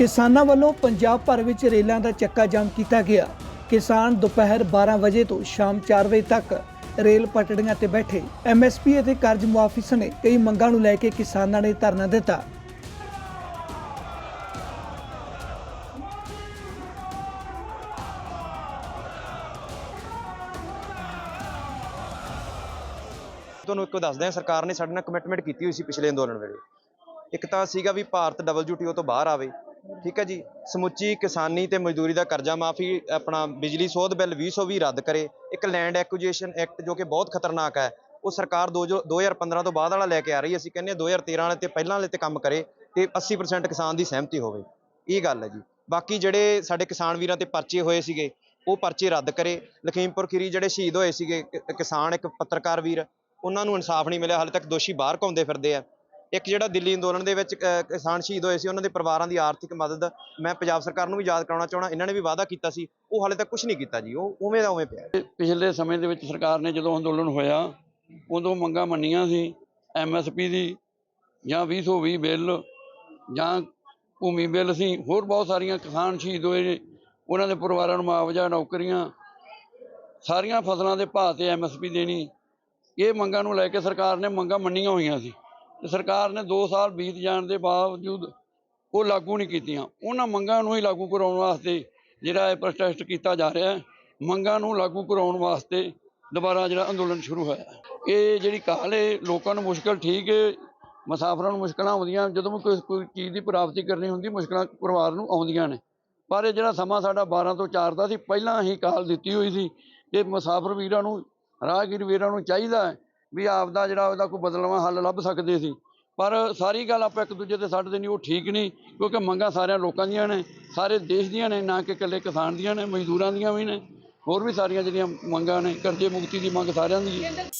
ਕਿਸਾਨਾਂ ਵੱਲੋਂ ਪੰਜਾਬ ਭਰ ਵਿੱਚ ਰੇਲਾਂ ਦਾ ਚੱਕਾ ਜਾਮ ਕੀਤਾ ਗਿਆ। ਕਿਸਾਨ ਦੁਪਹਿਰ 12 ਵਜੇ ਤੋਂ ਸ਼ਾਮ 4 ਵਜੇ ਤੱਕ ਰੇਲ ਪਟੜੀਆਂ ਤੇ ਬੈਠੇ। ਐਮਐਸਪੀ ਅਤੇ ਕਰਜ਼ ਮੁਆਫੀ ਸਣੇ ਕਈ ਮੰਗਾਂ ਨੂੰ ਲੈ ਕੇ ਕਿਸਾਨਾਂ ਨੇ ਧਰਨਾ ਦਿੱਤਾ। ਤੁਹਾਨੂੰ ਇੱਕ ਦੱਸਦੇ ਹਾਂ, ਸਰਕਾਰ ਨੇ ਸਾਡੇ ਨਾਲ ਕਮਿਟਮੈਂਟ ਕੀਤੀ ਹੋਈ ਸੀ ਪਿਛਲੇ ਅੰਦੋਲਨ ਵੇਲੇ। ਇੱਕ ਤਾਂ ਸੀਗਾ ਵੀ ਭਾਰਤ WTO ਤੋਂ ਬਾਹਰ ਆਵੇ। ਠੀਕ ਹੈ ਜੀ। ਸਮੁੱਚੀ ਕਿਸਾਨੀ ਤੇ ਮਜ਼ਦੂਰੀ ਦਾ ਕਰਜ਼ਾ ਮਾਫੀ, ਆਪਣਾ ਬਿਜਲੀ ਸੋਧ ਬਿੱਲ 2020 ਰੱਦ ਕਰੇ। ਇੱਕ ਲੈਂਡ ਐਕੁਜੀਸ਼ਨ ਐਕਟ ਜੋ ਕਿ ਬਹੁਤ ਖਤਰਨਾਕ ਹੈ, ਉਹ ਸਰਕਾਰ ਦੋ ਜੋ 2015 ਤੋਂ ਬਾਅਦ ਵਾਲਾ ਲੈ ਕੇ ਆ ਰਹੀ ਅਸੀਂ ਕਹਿੰਦੇ ਹਾਂ 2013 ਵਾਲੇ ਤੇ ਪਹਿਲਾਂ ਵਾਲੇ ਤੇ ਕੰਮ ਕਰੇ ਤੇ 80% ਕਿਸਾਨ ਦੀ ਸਹਿਮਤੀ ਹੋਵੇ। ਇਹ ਗੱਲ ਹੈ ਜੀ। ਬਾਕੀ ਜਿਹੜੇ ਸਾਡੇ ਕਿਸਾਨ ਵੀਰਾਂ ਤੇ ਪਰਚੇ ਹੋਏ ਸੀਗੇ, ਉਹ ਪਰਚੇ ਰੱਦ ਕਰੇ। ਲਖੀਮਪੁਰ ਖੀਰੀ ਜਿਹੜੇ ਸ਼ਹੀਦ ਹੋਏ ਸੀਗੇ ਕਿਸਾਨ ਇੱਕ ਪੱਤਰਕਾਰ ਵੀਰ, ਉਹਨਾਂ ਨੂੰ ਇਨਸਾਫ ਨਹੀਂ ਮਿਲਿਆ। ਹਾਲੇ ਤੱਕ ਦੋਸ਼ੀ ਬਾਹਰ ਘੁੰਮਦੇ ਫਿਰਦੇ ਆ। ਇੱਕ ਜਿਹੜਾ ਦਿੱਲੀ ਅੰਦੋਲਨ ਦੇ ਵਿੱਚ ਕਿਸਾਨ ਸ਼ਹੀਦ ਹੋਏ ਸੀ, ਉਹਨਾਂ ਦੇ ਪਰਿਵਾਰਾਂ ਦੀ ਆਰਥਿਕ ਮਦਦ ਮੈਂ ਪੰਜਾਬ ਸਰਕਾਰ ਨੂੰ ਵੀ ਯਾਦ ਕਰਾਉਣਾ ਚਾਹਣਾ ਇਹਨਾਂ ਨੇ ਵੀ ਵਾਅਦਾ ਕੀਤਾ ਸੀ, ਉਹ ਹਾਲੇ ਤੱਕ ਕੁਝ ਨਹੀਂ ਕੀਤਾ ਜੀ, ਉਹ ਉਵੇਂ ਦਾ ਉਵੇਂ ਪਿਆ ਪਿਛਲੇ ਸਮੇਂ ਦੇ ਵਿੱਚ ਸਰਕਾਰ ਨੇ ਜਦੋਂ ਅੰਦੋਲਨ ਹੋਇਆ, ਉਦੋਂ ਮੰਗਾਂ ਮੰਨੀਆਂ ਸੀ ਐਮਐਸਪੀ ਦੀ, ਜਾਂ 220 ਬਿੱਲ, ਜਾਂ ਭੂਮੀ ਬਿੱਲ ਸੀ, ਹੋਰ ਬਹੁਤ ਸਾਰੀਆਂ ਕਿਸਾਨ ਸ਼ਹੀਦ ਹੋਏ ਨੇ, ਉਹਨਾਂ ਦੇ ਪਰਿਵਾਰਾਂ ਨੂੰ ਮੁਆਵਜ਼ਾ, ਨੌਕਰੀਆਂ, ਸਾਰੀਆਂ ਫਸਲਾਂ ਦੇ ਭਾਅ ਤੇ ਐਮਐਸਪੀ ਦੇਣੀ, ਇਹ ਮੰਗਾਂ ਨੂੰ ਲੈ ਕੇ ਸਰਕਾਰ ਨੇ ਮੰਗਾਂ ਮੰਨੀਆਂ ਹੋਈਆਂ ਸੀ। ਤੇ ਸਰਕਾਰ ਨੇ 2 ਸਾਲ ਬੀਤ ਜਾਣ ਦੇ ਬਾਵਜੂਦ ਉਹ ਲਾਗੂ ਨਹੀਂ ਕੀਤੀਆਂ। ਉਹਨਾਂ ਮੰਗਾਂ ਨੂੰ ਹੀ ਲਾਗੂ ਕਰਾਉਣ ਵਾਸਤੇ ਜਿਹੜਾ ਇਹ ਪ੍ਰੋਟੈਸਟ ਕੀਤਾ ਜਾ ਰਿਹਾ ਹੈ, ਮੰਗਾਂ ਨੂੰ ਲਾਗੂ ਕਰਾਉਣ ਵਾਸਤੇ ਦੁਬਾਰਾ ਜਿਹੜਾ ਅੰਦੋਲਨ ਸ਼ੁਰੂ ਹੋਇਆ ਇਹ ਜਿਹੜੀ ਕਾਲ ਹੈ, ਲੋਕਾਂ ਨੂੰ ਮੁਸ਼ਕਲ ਠੀਕ ਹੈ, ਮੁਸਾਫਰਾਂ ਨੂੰ ਮੁਸ਼ਕਲਾਂ ਆਉਂਦੀਆਂ, ਜਦੋਂ ਵੀ ਕੋਈ ਕੋਈ ਚੀਜ਼ ਦੀ ਪ੍ਰਾਪਤੀ ਕਰਨੀ ਹੁੰਦੀ, ਮੁਸ਼ਕਲਾਂ ਪਰਿਵਾਰ ਨੂੰ ਆਉਂਦੀਆਂ ਨੇ। ਪਰ ਇਹ ਜਿਹੜਾ ਸਮਾਂ ਸਾਡਾ 12 ਤੋਂ 4 ਦਾ ਸੀ, ਪਹਿਲਾਂ ਹੀ ਕਾਲ ਦਿੱਤੀ ਹੋਈ ਸੀ ਕਿ ਮੁਸਾਫਰ ਵੀਰਾਂ ਨੂੰ, ਰਾਹਗੀਰ ਵੀਰਾਂ ਨੂੰ ਚਾਹੀਦਾ ਹੈ ਵੀ ਆਪਦਾ ਜਿਹੜਾ ਉਹਦਾ ਕੋਈ ਬਦਲਵਾਂ ਹੱਲ ਲੱਭ ਸਕਦੇ ਸੀ। ਪਰ ਸਾਰੀ ਗੱਲ ਆਪਾਂ ਇੱਕ ਦੂਜੇ ਤੇ ਛੱਡਦੇ ਨਹੀਂ ਉਹ ਠੀਕ ਨਹੀਂ, ਕਿਉਂਕਿ ਮੰਗਾਂ ਸਾਰਿਆਂ ਲੋਕਾਂ ਦੀਆਂ ਨੇ, ਸਾਰੇ ਦੇਸ਼ ਦੀਆਂ ਨੇ, ਨਾ ਕਿ ਇਕੱਲੇ ਕਿਸਾਨ ਦੀਆਂ ਨੇ, ਮਜ਼ਦੂਰਾਂ ਦੀਆਂ ਵੀ ਨੇ। ਹੋਰ ਵੀ ਸਾਰੀਆਂ ਜਿਹੜੀਆਂ ਮੰਗਾਂ ਨੇ, ਕਰਜ਼ੇ ਮੁਕਤੀ ਦੀ ਮੰਗ ਸਾਰਿਆਂ ਦੀ ਹੈ।